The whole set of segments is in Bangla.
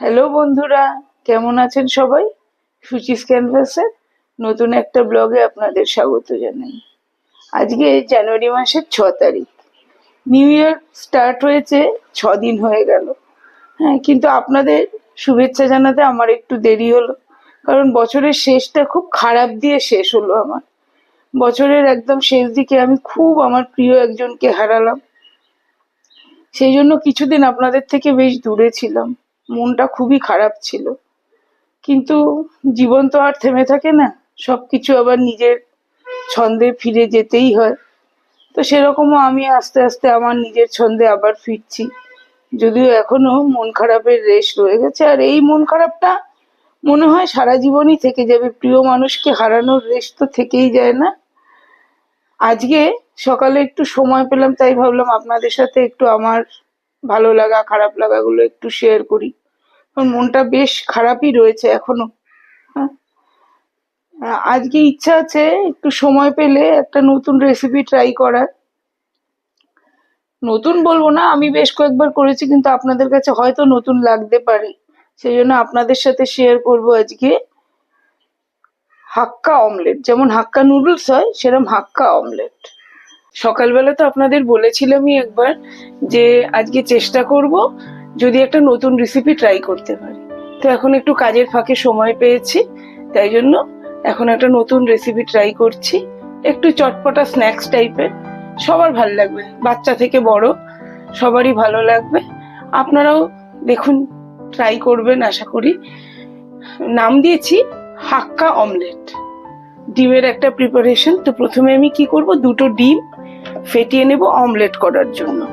হ্যালো বন্ধুরা, কেমন আছেন সবাই? সুচিস ক্যানভাসের নতুন একটা ব্লগে আপনাদের স্বাগত জানাই। আজকে জানুয়ারি মাসের ছ তারিখ। নিউ ইয়ার স্টার্ট হয়েছে, ছ দিন হয়ে গেল। হ্যাঁ কিন্তু আপনাদের শুভেচ্ছা জানাতে আমার একটু দেরি হলো, কারণ বছরের শেষটা খুব খারাপ দিয়ে শেষ হলো আমার। বছরের একদম শেষ দিকে আমি খুব আমার প্রিয় একজনকে হারালাম। সেই জন্য কিছুদিন আপনাদের থেকে বেশ দূরে ছিলাম। মনটা খুবই খারাপ ছিল। কিন্তু জীবন তো আর থেমে থাকে না, সবকিছু আবার নিজের ছন্দে ফিরে যেতেই হয়। তো সেরকমও আমি আস্তে আস্তে আমার নিজের ছন্দে আবার ফিরছি। যদিও এখনও মন খারাপের রেশ রয়ে গেছে, আর এই মন খারাপটা মনে হয় সারা জীবনই থেকে যাবে। প্রিয় মানুষকে হারানোর রেশ তো থেকেই যায় না। আজকে সকালে একটু সময় পেলাম, তাই ভাবলাম আপনাদের সাথে একটু আমার ভালো লাগা, খারাপ লাগাগুলো একটু শেয়ার করি। মনটা বেশ খারাপই রয়েছে এখনও। হ্যাঁ। আজকে ইচ্ছা আছে একটু সময় পেলে একটা নতুন রেসিপি ট্রাই করার। নতুন বলব না, আমি বেশ কয়েকবার করেছি, কিন্তু আপনাদের কাছে হয়তো নতুন লাগতে পারে। সেই জন্য আপনাদের সাথে শেয়ার করব আজকে। হাক্কা অমলেট যেমন হাক্কা নুডলস হয় সেরকম হাক্কা অমলেট সকালবেলা তো আপনাদের বলেছিলামই একবার যে আজকে চেষ্টা করব যদি একটা নতুন রেসিপি ট্রাই করতে পারি। তো এখন একটু কাজের ফাঁকে সময় পেয়েছি, তাই জন্য এখন একটা নতুন রেসিপি ট্রাই করছি। একটু চটপটা স্ন্যাক্স টাইপের সবার ভালো লাগবে, বাচ্চা থেকে বড় সবারই ভালো লাগবে। আপনারাও দেখুন ট্রাই করবেন, আশা করি। নাম দিয়েছি, হাক্কা অমলেট ডিমের একটা প্রিপারেশন তো প্রথমে আমি কি করব? দুটো ডিম ফেটিয়ে নেব অমলেট করার জন্য।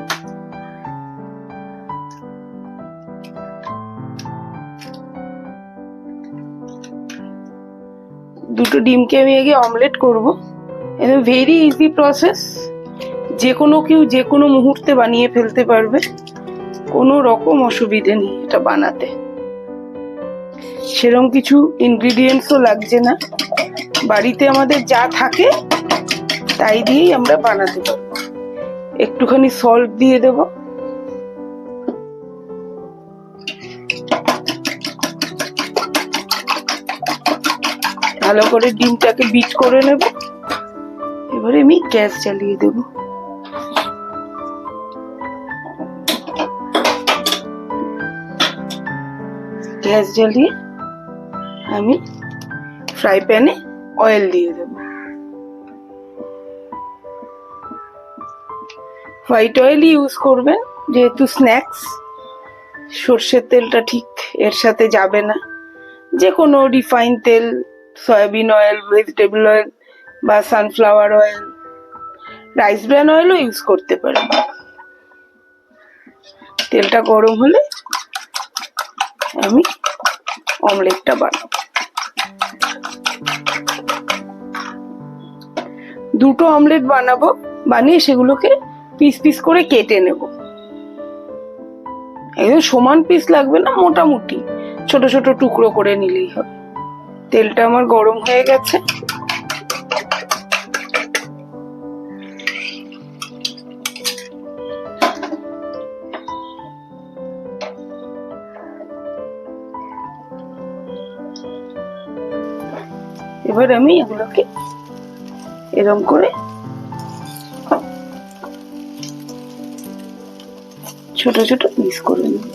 দুটো ডিমকে আমি আগে অমলেট করব। এটা ভেরি ইজি প্রসেস যে কোনো কেউ যে কোনো মুহূর্তে বানিয়ে ফেলতে পারবে। কোনো রকম অসুবিধে নেই এটা বানাতে। সেরকম কিছু ইনগ্রিডিয়েন্টসও লাগছে না। বাড়িতে আমাদের যা থাকে তাই দিয়েই আমরা বানাতে পারব। একটুখানি সল্ট দিয়ে দেব। ভালো করে ডিমটাকে বিট করে নেব। এবারে আমি গ্যাস জ্বালিয়ে দেব। গ্যাস জ্বালিয়ে আমি ফ্রাই প্যানে অয়েল দিয়ে দেব। হোয়াইট অয়েলই ইউজ করবেন যেহেতু স্ন্যাক্স সর্ষের তেলটা ঠিক এর সাথে যাবে না। যে কোনো রিফাইন তেল সয়াবিন অয়েল ভেজিটেবল অয়েল বা সানফ্লাওয়ার অয়েল রাইস ব্র্যান অয়েলও ইউজ করতে পারেন তেলটা গরম হলে আমি অমলেটটা বানাবো। দুটো অমলেট বানাবো, বানিয়ে সেগুলোকে পিস পিস করে কেটে নেব। একদম সমান পিস লাগবে না, মোটামুটি। ছোট ছোট টুকরো করে নিলেই হবে। তেলটা আমার গরম হয়ে গেছে। এবার আমি এগুলোকে এরম করে ছোট ছোট পিস করে নিন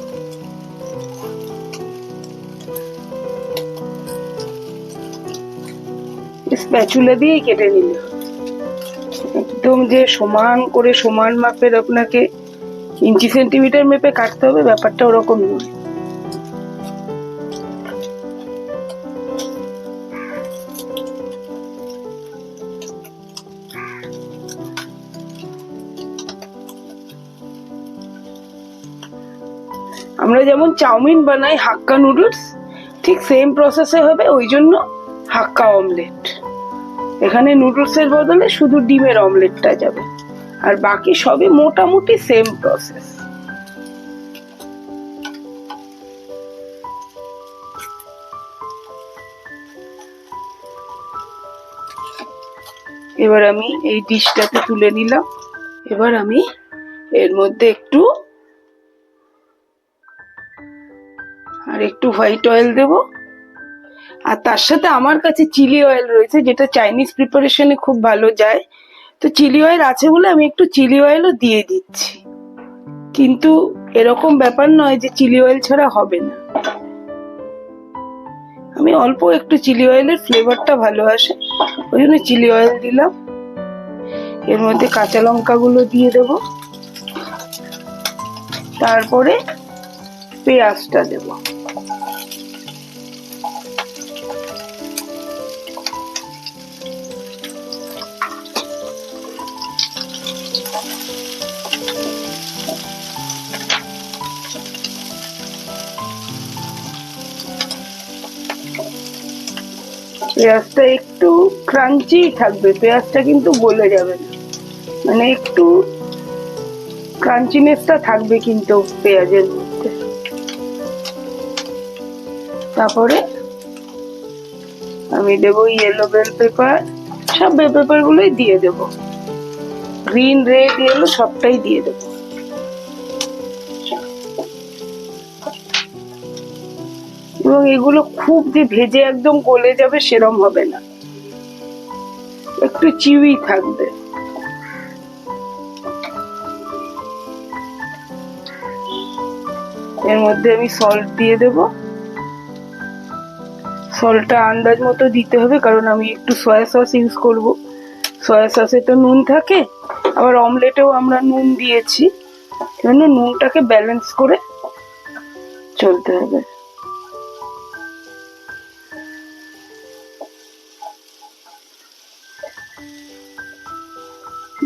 স্প্যাচুলা দিয়ে কেটে নিল একদম যে সমান করে সমান মাপের আপনাকে ইঞ্চি সেন্টিমিটার মেপে কাটতে হবে, ব্যাপারটা ওরকম নয়। আমরা যেমন চাউমিন বানাই হাক্কা নুডলস, ঠিক সেম প্রসেসে হবে ওই জন্য হাক্কা অমলেট এখানে নুডলসের বদলে শুধু ডিমের অমলেটটা যাবে। আর বাকি সবই মোটামুটি সেম প্রসেস এবার আমি এই ডিশটাকে তুলে নিলাম। এবার আমি এর মধ্যে একটু আর একটু হোয়াইট অয়েল দেব। আর তার সাথে আমার কাছে চিলি অয়েল রয়েছে, যেটা চাইনিজ প্রিপারেশনে খুব ভালো যায়। তো চিলি অয়েল আছে বলে আমি একটু চিলি অয়েলও দিয়ে দিচ্ছি। কিন্তু এরকম ব্যাপার নয় যে চিলি অয়েল ছাড়া হবে না। আমি অল্প একটু চিলি অয়েলের ফ্লেভারটা ভালো আসে, ওই জন্য চিলি অয়েল দিলাম। এর মধ্যে কাঁচা লঙ্কাগুলো দিয়ে দেব। তারপরে পেঁয়াজটা দেব। পেঁয়াজটা একটু ক্রাঞ্চি থাকবে। পেঁয়াজটা কিন্তু গলে যাবে না। মানে একটু ক্রাঞ্চিনেসটা থাকবে কিন্তু পেঁয়াজের মধ্যে। তারপরে আমি দেবো ইয়েলো বেল পেপার সব বেল পেপার গুলোই দিয়ে দেবো। গ্রিন রেড ইয়েলো সবটাই দিয়ে দেবো। এবং এগুলো খুব যে ভেজে একদম গলে যাবে সেরম হবে না। একটু চিউই থাকবে। এর মধ্যে আমি সল্ট দিয়ে দেব। সল্টটা আন্দাজ মতো দিতে হবে, কারণ আমি একটু সয়া সস ইউজ করব। সয়া সসে তো নুন থাকে, আবার অমলেটেও আমরা নুন দিয়েছি। জন্য নুনটাকে ব্যালেন্স করে চলতে হবে।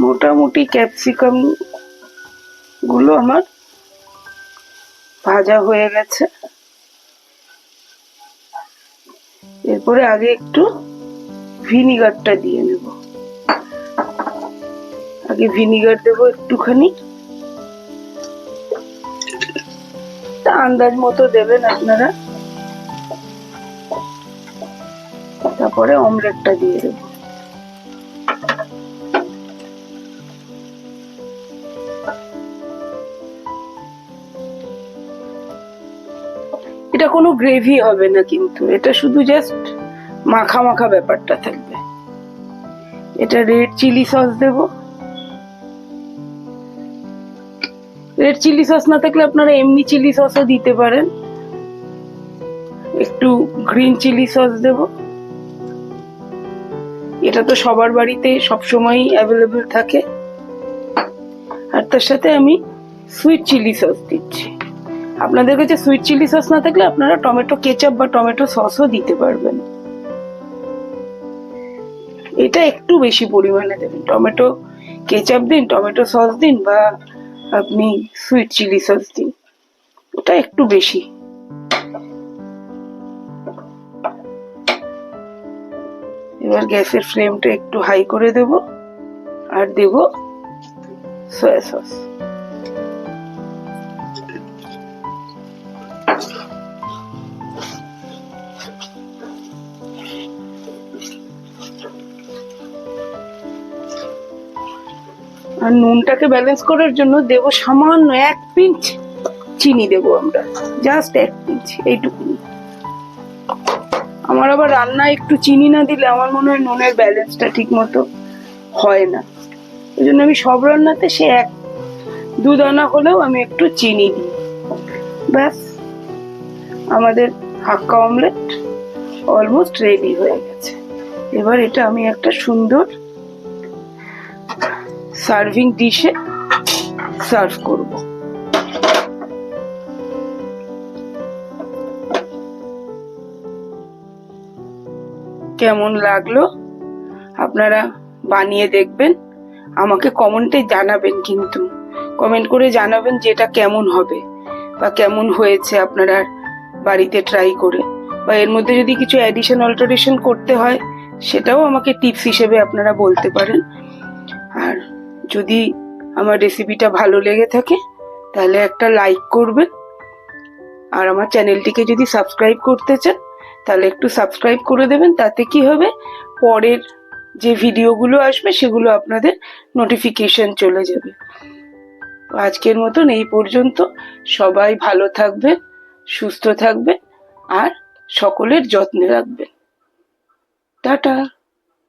মোটামুটি ক্যাপসিকামগুলো আমার ভাজা হয়ে গেছে। এরপরে আগে একটু ভিনিগারটা দিয়ে নেব। আগে ভিনিগার দেবো একটুখানি। আন্দাজ মতো দেবেন আপনারা। তারপরে অমলেটটা দিয়ে দেবো। কোনো গ্রেভি হবে না কিন্তু। এটা শুধু জাস্ট মাখা মাখা ব্যাপারটা থাকবে। এটা রেড চিলি সস দেব। রেড চিলি সস না থাকলে আপনারা এমনি চিলি সসও দিতে পারেন। একটু গ্রিন চিলি সস দেব। এটা তো সবার বাড়িতে সবসময়ই অ্যাভেলেবল থাকে। আর তার সাথে আমি সুইট চিলি সস দিচ্ছি। আপনাদের কাছে সুইট চিলি সস না থাকলে আপনারা টমেটো কেচাপ বা টমেটো সসও দিতে পারবেন। এটা একটু বেশি পরিমাণে দেবেন। টমেটো কেচাপ দিন, টমেটো সস দিন বা আপনি সুইট চিলি সস দিন। ওটা একটু বেশি। এবার গ্যাসের ফ্লেমটা একটু হাই করে দেব। আর দেব সয়া সস আর নুনটাকে ব্যালেন্স করার জন্য দেব সামান্য এক পিঞ্চ চিনি দেব আমরা। জাস্ট এক পিঞ্চ এইটুকুনি আমার আবার রান্না একটু চিনি না দিলে আমার মনে হয় নুনের ব্যালেন্সটা ঠিক মতো হয় না। ওই জন্য আমি সব রান্নাতে সে এক, দু দানা হলেও আমি একটু চিনি দিই। ব্যাস, আমাদের হাক্কা অমলেট অলমোস্ট রেডি হয়ে গেছে। এবার এটা আমি একটা সুন্দর সার্ভিং ডিশে সার্ভ করব। কেমন লাগল? আপনারা বানিয়ে দেখবেন, আমাকে কমেন্টে জানাবেন কিন্তু। কমেন্ট করে জানাবেন যে এটা কেমন হবে বা কেমন হয়েছে আপনারা বাড়িতে ট্রাই করে। বা এর মধ্যে যদি কিছু অ্যাডিশন অল্টারেশন করতে হয়, সেটাও আমাকে টিপস হিসেবে আপনারা বলতে পারেন। আর যদি আমার রেসিপিটা ভালো লেগে থাকে, তাহলে একটা লাইক করবেন। আর আমার চ্যানেলটিকে যদি সাবস্ক্রাইব করতে চান, তাহলে একটু সাবস্ক্রাইব করে দেবেন। তাতে কি হবে? পরের যে ভিডিওগুলো আসবে, সেগুলো আপনাদের নোটিফিকেশন চলে যাবে। আজকের মতন এই পর্যন্ত। সবাই ভালো থাকবেন, সুস্থ থাকবেন, আর সকলের যত্নে রাখবেন। টাটা!